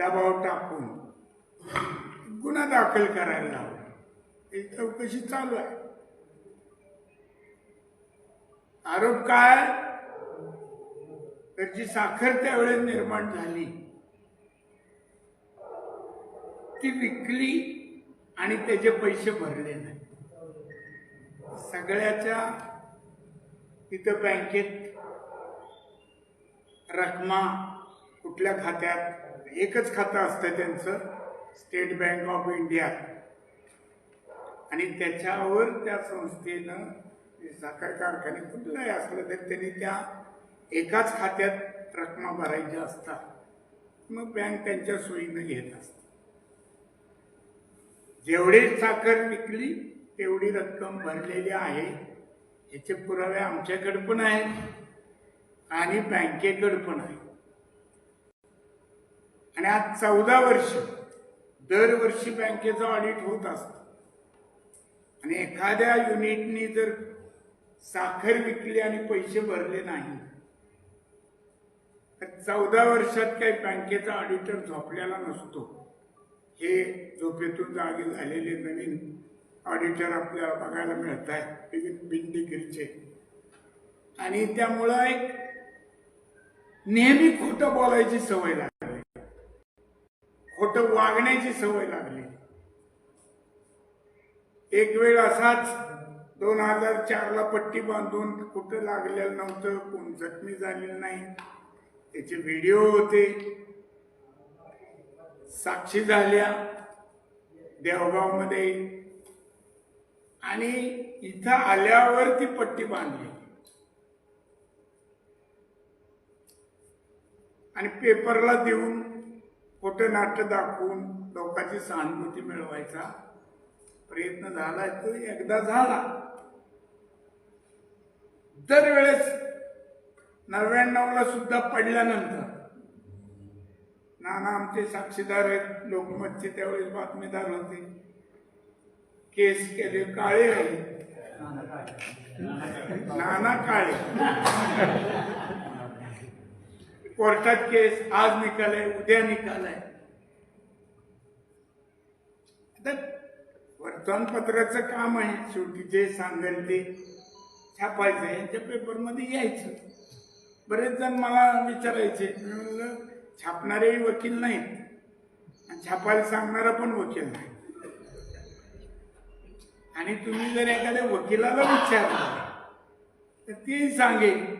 दबाव टाकून गुन्हा दाखल करायला लावला. ही चौकशी चालू आहे. आरोप काय? तर जी साखर त्यावेळेस निर्माण झाली. ती विकली आणि त्याचे पैसे भरले नाही. सगळ्याच्या तिथं बँकेत रकमा कुठल्या खात्यात? एकच खातं असतं त्यांचं स्टेट बँक ऑफ इंडिया आणि त्याच्यावर त्या संस्थेनं साखर कारखाने कुठलाही असलं तरी त्यांनी त्या एकाच खात्यात रकमा भरायच्या असतात मग बँक त्यांच्या सोयीनं घेत असते. जेवढी साखर विकली तेवढी रक्कम भरलेली आहे. याचे पुरावे आमच्याकडे पण आहेत आणि बँकेकडे पण आहे आणि आज चौदा वर्ष दरवर्षी बँकेचं ऑडिट होत असतं. आणि एखाद्या युनिटनी जर साखर विकली आणि पैसे भरले नाही तर चौदा वर्षात काही बँकेचा ऑडिटर झोपलेला नसतो. हे झोपेतून जागे झालेले नवीन ऑडिटर आपल्याला बघायला मिळत आहे बिन आणि त्यामुळं एक नेहमी खोटं बोलायची सवय लागली खोट वागण्याची सवय लागली. एक वेळ असाच दोन हजार चारला पट्टी बांधून कुठं लागलेलं नव्हतं कोण जखमी झालेलं नाही. त्याचे व्हिडिओ होते. साक्षी झाल्या देवगावमध्ये. आणि इथं आल्यावर ती पट्टी बांधली. आणि पेपरला देऊन नाट्य दाखवून लोकांची सहानुभूती मिळवायचा प्रयत्न झाला तो एकदा झाला. दरवेळेस नव्याण्णवला सुद्धा पडल्यानंतर नाना आमचे साक्षीदार आहेत. लोकमतचे त्यावेळेस बातमीदार होते. केस केले काळे. आहे नाना काळे. कोर्टात केस आज निकाल आहे उद्या निकाल आहे आता वर्तमानपत्राचं काम आहे. शेवटी जे सांगेल ते छापायचं. यांच्या पेपरमध्ये यायचं. बरेच जण मला विचारायचे मी म्हणलं वकील नाहीत. आणि छापायला सांगणारा पण वकील नाही. आणि तुम्ही जर एखाद्या वकिलाला विचारलं तर ते सांगेल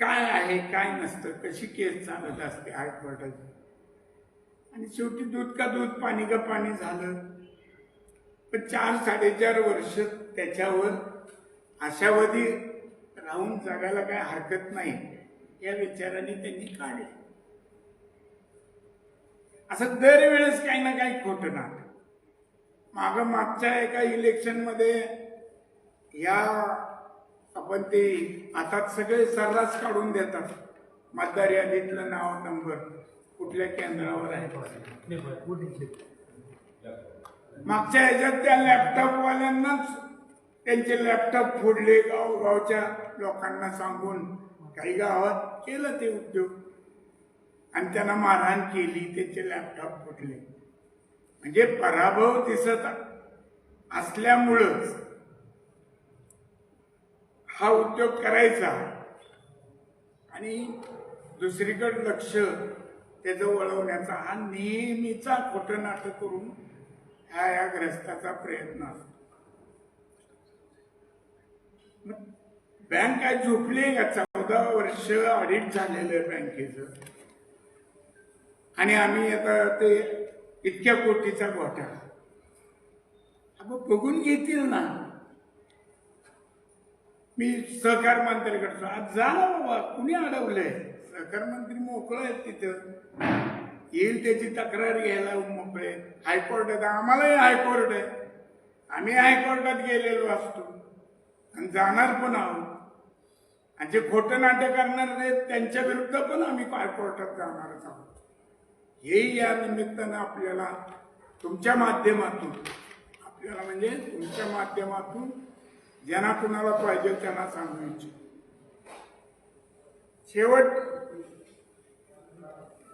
काय आहे काय नसतं कशी केस चालत असते हायकोर्टाची आणि शेवटी दूध का दूध पाणी का पाणी झालं. पण चार साडेचार वर्ष त्याच्यावर आशावादी राहून जगायला काय हरकत नाही या विचाराने त्यांनी काढले. असं दरवेळेस काही ना काही खोटं नाटक. माग मागच्या एका इलेक्शनमध्ये या आपण ते आता सगळे सर्रास काढून देतात. मतदार यादीतलं नाव नंबर कुठल्या केंद्रावर आहे? मागच्या ह्याच्यात त्या लॅपटॉपवाल्यांनाच त्यांचे लॅपटॉप फोडले गावगावच्या लोकांना सांगून काही गावात केलं ते उद्योग. आणि त्यांना मारहाण केली त्यांचे लॅपटॉप फुटले. म्हणजे पराभव दिसत असल्यामुळंच हा उद्योग करायचा. आणि दुसरीकडे लक्ष त्याचं वळवण्याचा हा नेहमीचा खोटं नाटक करून हा या ग्रस्ताचा प्रयत्न असतो. बँक काय झोपली का? चौदा वर्ष ऑडिट झालेलं आहे बँकेचं. आणि आम्ही आता ते इतक्या कोटीचा घोटाळा. मग बघून घेतील ना. मी सहकार मंत्र्याकडे आज झालं बाबा कुणी अडवलंय? सहकार मंत्री मोकळं आहेत तिथं. येईल त्याची तक्रार घ्यायला मोकळे. हायकोर्ट आहे. आम्हालाही हायकोर्ट आहे. आम्ही हायकोर्टात गेलेलो असतो. आणि जाणार पण आहोत. आणि जे खोटं नाटक करणार आहेत त्यांच्या विरुद्ध पण आम्ही हायकोर्टात जाणारच आहोत. हेही या निमित्तानं आपल्याला तुमच्या माध्यमातून आपल्याला म्हणजे तुमच्या माध्यमातून ज्यांना कुणाला पाहिजे त्यांना सांगू इच्छित. शेवट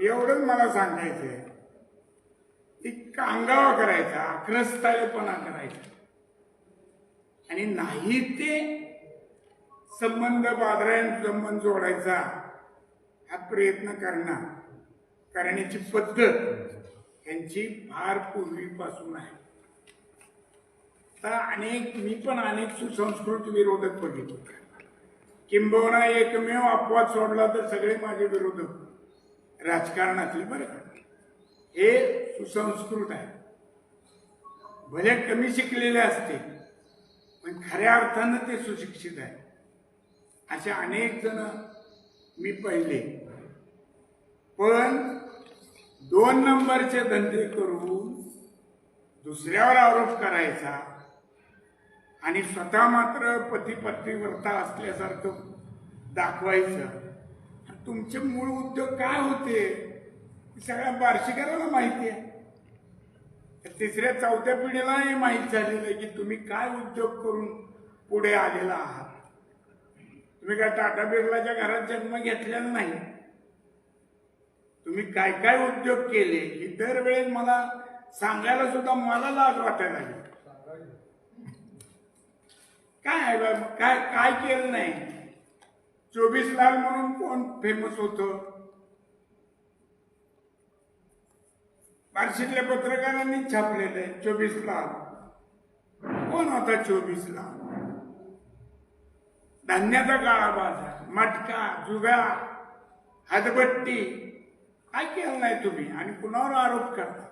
एवढंच मला सांगायचंय इतका अंगावा करायचा आक्रस्ताळेपणा करायचा. आणि नाही ते संबंध बादरायण संबंध जोडायचा हा प्रयत्न करणार. करण्याची पद्धत यांची फार पूर्वीपासून आहे. आता अनेक मी पण अनेक सुसंस्कृत विरोधक बघितले. किंबहुना एकमेव अपवाद सोडला तर सगळे माझे विरोधक राजकारणातले बरं का. हे सुसंस्कृत आहे. भले कमी शिकलेले असते पण खऱ्या अर्थानं ते सुशिक्षित आहे. असे अनेक जण मी पाहिले. पण दोन नंबरचे धंदे करून दुसऱ्यावर आरोप करायचा आणि स्वतः मात्र पती पत्नी व्रता असल्यासारखं दाखवायचं. तुमचे मूळ उद्योग काय होते? सगळ्या बार्शिकाराला माहिती आहे. तिसऱ्या चौथ्या पिढीला हे माहीत झालेलं आहे की तुम्ही काय उद्योग करून पुढे आलेला आहात. तुम्ही काय टाटा बिर्लाच्या घरात जन्म घेतलेला नाही. तुम्ही काय काय उद्योग केले? ही दरवेळेस मला सांगायला सुद्धा मला लाज वाटायला लागली. नाही बाबा काय काय केलं नाही? चोवीस लाल म्हणून कोण फेमस होत? बार्शीतल्या पत्रकारांनी छापलेलं आहे चोवीस लाल कोण होता चोवीस लाल धान्याचा काळा बाजार मटका जुगा हातबट्टी. काय केलं नाही तुम्ही? आणि कुणावर आरोप करता?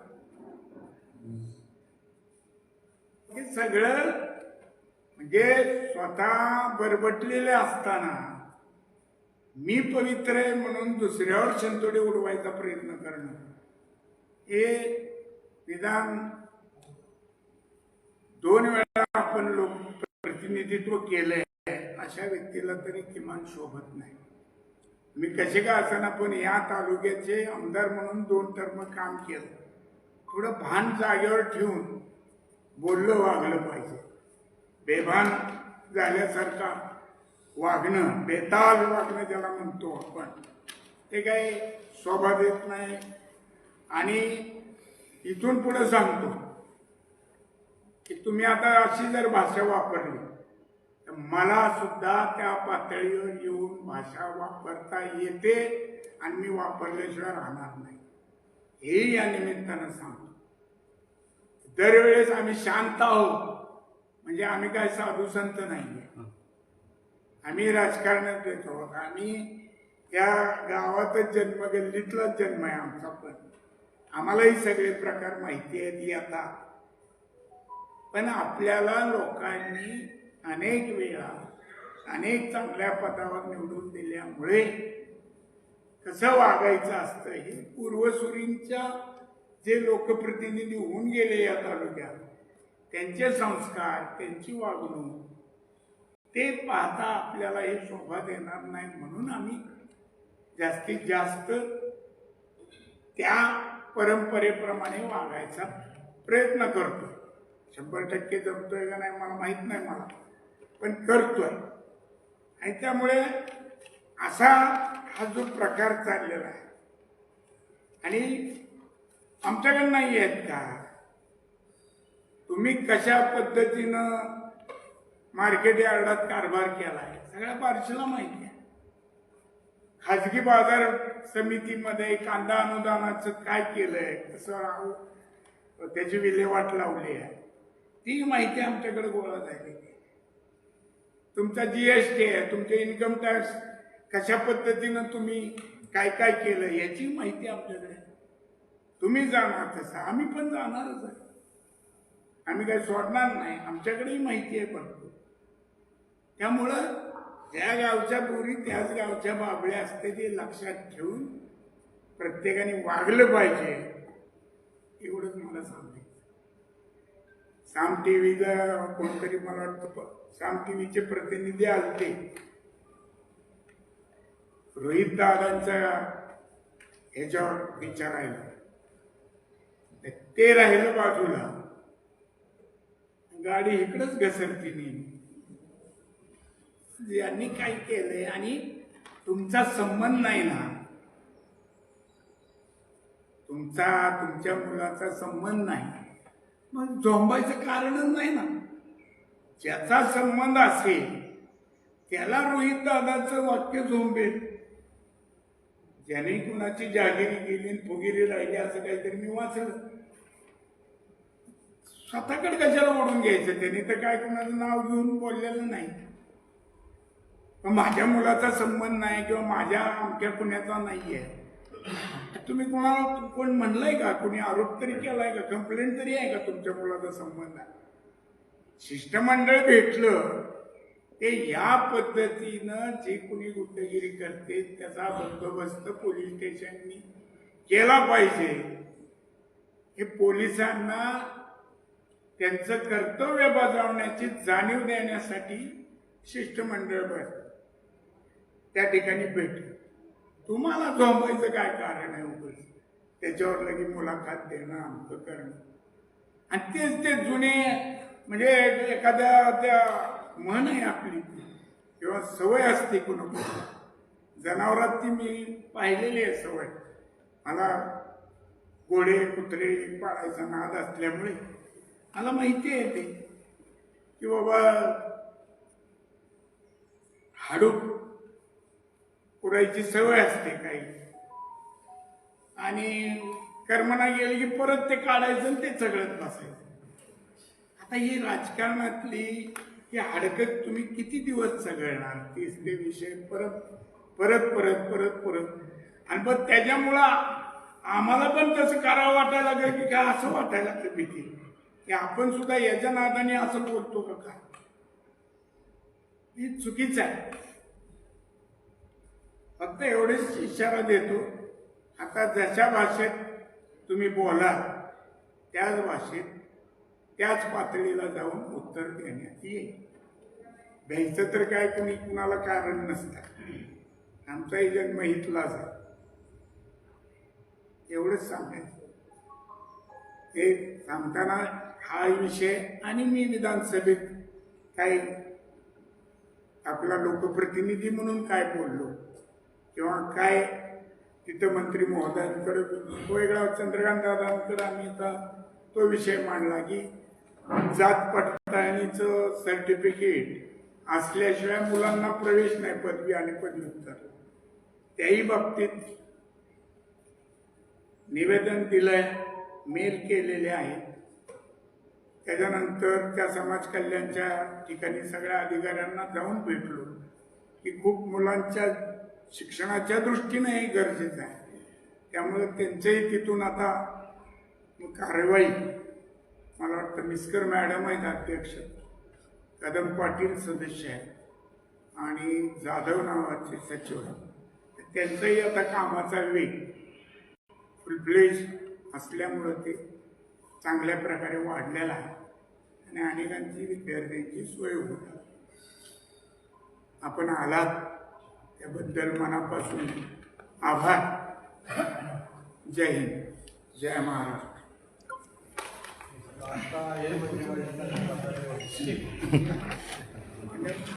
हे सगळं म्हणजे स्वतः बरबटलेले असताना मी पवित्र आहे म्हणून दुसऱ्यावर शंतोडे उडवायचा प्रयत्न करणं हे निदान दोन वेळा आपण लोक प्रतिनिधित्व केलंय अशा व्यक्तीला तरी किमान शोभत नाही. मी कसे का असताना पण या तालुक्याचे आमदार म्हणून दोन टर्म काम केलं. थोडं भान जागेवर ठेवून बोललं वागलं पाहिजे. बेभान झाल्यासारखा वागणं बेताल वागणं ज्याला म्हणतो आपण ते काही शोभा देत नाही. आणि इथून पुढे सांगतो की तुम्ही आता अशी जर भाषा वापरली तर मला सुद्धा त्या पातळीवर येऊन भाषा वापरता येते आणि मी वापरल्याशिवाय राहणार नाही. हे या निमित्तानं सांगतो. दरवेळेस आम्ही शांत आहोत. म्हणजे आम्ही काय साधू संत नाहीये. आम्ही राजकारणात येतो आम्ही या गावातच जन्म गल्लीतलाच जन्म आहे आमचा पण. आम्हालाही सगळे प्रकार माहिती आहेत आता. पण आपल्याला लोकांनी अनेक वेळा अनेक चांगल्या पदावर निवडून दिल्यामुळे कसं वागायचं असतं हे पूर्वसुरींच्या जे लोकप्रतिनिधी होऊन गेले या तालुक्यात त्यांचे संस्कार त्यांची वागणूक ते पाहता आपल्याला हे शोभा देणार नाही म्हणून आम्ही जास्तीत जास्त त्या परंपरेप्रमाणे वागायचा प्रयत्न करतो शंभर टक्के जमतोय का नाही मला माहीत नाही मला पण करतोय. आणि त्यामुळे असा हा जो प्रकार चाललेला आहे. आणि आमच्याकडे नाही आहेत का? तुम्ही कशा पद्धतीनं मार्केट यार्डात कारभार केला आहे सगळ्या बारशीला माहिती आहे. खाजगी बाजार समितीमध्ये कांदा अनुदानाचं काय केलंय? कसं त्याची विल्हेवाट लावली आहे. ती माहिती आमच्याकडे गोळा झालेली आहे. तुमचा जीएसटी आहे तुमचे इन्कम टॅक्स कशा पद्धतीनं तुम्ही काय काय केलं याची माहिती आपल्याकडे तुम्ही जाणार तसं. आम्ही पण जाणारच आहे. आम्ही काही सोडणार नाही. आमच्याकडेही माहिती आहे भरपूर. त्यामुळं त्या गावच्या पोरी त्याच गावच्या बाबळ्या असते ते लक्षात ठेवून प्रत्येकाने वागलं पाहिजे. एवढंच मला सांगायचं. साम टीव्हीला कोणतरी मला वाटतं साम टी व्हीचे प्रतिनिधी आलते. रोहित दादांचा ह्याच्यावर विचारायला. राहिला ते राहिलं बाजूला. गाडी इकडंच घसरती यांनी काय केलंय? आणि तुमचा संबंध नाही ना. तुमचा तुमच्या मुलाचा संबंध नाही. मग झोंबायचं कारणच नाही ना. ज्याचा संबंध असेल त्याला रोहित दादाचं वाक्य झोंबेल. ज्याने कुणाची जागिरी गेली फुगिरी राहिली असं काहीतरी मी वाचलं. स्वतःकडे कशाला ओढून घ्यायचं? त्यांनी तर काय कोणाचं नाव घेऊन बोललेलं नाही. माझ्या मुलाचा संबंध नाही किंवा माझ्या अमक्या कुण्याचा आहे तुम्ही कोणाला कोण म्हणलंय का? कोणी आरोप तरी केलाय का? कंप्लेंट तरी आहे का तुमच्या मुलाचा संबंध? आहे शिष्टमंडळ भेटलं. ते या पद्धतीनं जे कोणी गुंडगिरी करते त्याचा बंदोबस्त पोलीस स्टेशननी केला पाहिजे. हे पोलिसांना त्यांचं कर्तव्य बजावण्याची जाणीव देण्यासाठी शिष्टमंडळ बस त्या ठिकाणी भेट तुम्हाला झोंबायचं काय कारण आहे उगाच? त्याच्यावर लगे मुलाखत देणं आमचं करणं. आणि तेच ते जुने म्हणजे एखाद्या त्या म्हण आहे आपली किंवा सवय असते कुणा जनावरात ती मी पाहिलेली आहे सवय. मला घोडे कुत्रे पाळायचा नाद असल्यामुळे मला माहिती आहे ते. की बाबा हाडूप पुरायची सवय असते काही. आणि कर्मना गेलं की परत ते काढायचं आणि ते चघळत बसायचं. आता ही राजकारणातली ही हाडकत तुम्ही किती दिवस चघळणार तीस ते विषय परत परत परत परत परत. आणि मग त्याच्यामुळं आम्हाला पण तसं करावं वाटायला लागलं की काय असं वाटायला लागलं भीती. की आपण सुद्धा याच्या नादाने असं बोलतो का काय? ही चुकीचं आहे. फक्त एवढेच इशारा देतो. आता जशा भाषेत तुम्ही बोला त्याच भाषेत त्याच पातळीला जाऊन उत्तर देण्यात येईल. भ्यायचं तर काय कुणी कुणाला कारण नसतं. आमचाही जन्म हितलाच आहे. एवढंच सांगायचं. हे सांगताना हा विषय आणि मी विधानसभेत काही आपला लोकप्रतिनिधी म्हणून काय बोललो किंवा काय तिथं मंत्री महोदयांकडे वेगळा चंद्रकांत दादांकडे आम्ही आता तो विषय मांडला की जात पडताळणीचं सर्टिफिकेट असल्याशिवाय मुलांना प्रवेश नाही पदवी आणि पदव्युत्तर. त्याही बाबतीत निवेदन दिलंय मेल केलेले आहेत. त्याच्यानंतर त्या समाज कल्याणच्या ठिकाणी सगळ्या अधिकाऱ्यांना जाऊन भेटलो की खूप मुलांच्या शिक्षणाच्या दृष्टीने हे गरजेचं आहे. त्यामुळे त्यांचंही तिथून आता कारवाई मला वाटतं मिस्कर मॅडम आहेत अध्यक्ष कदम पाटील सदस्य आहेत आणि जाधव नावाचे सचिव आहेत. त्यांचाही आता कामाचा वेग फुलफ्लेज असल्यामुळं ते चांगल्या प्रकारे वाढलेला आहे. आणि अनेकांची विद्यार्थ्यांची सोय होत आपण आलात त्याबद्दल मनापासून आभार. जय हिंद. जय महाराष्ट्र. आता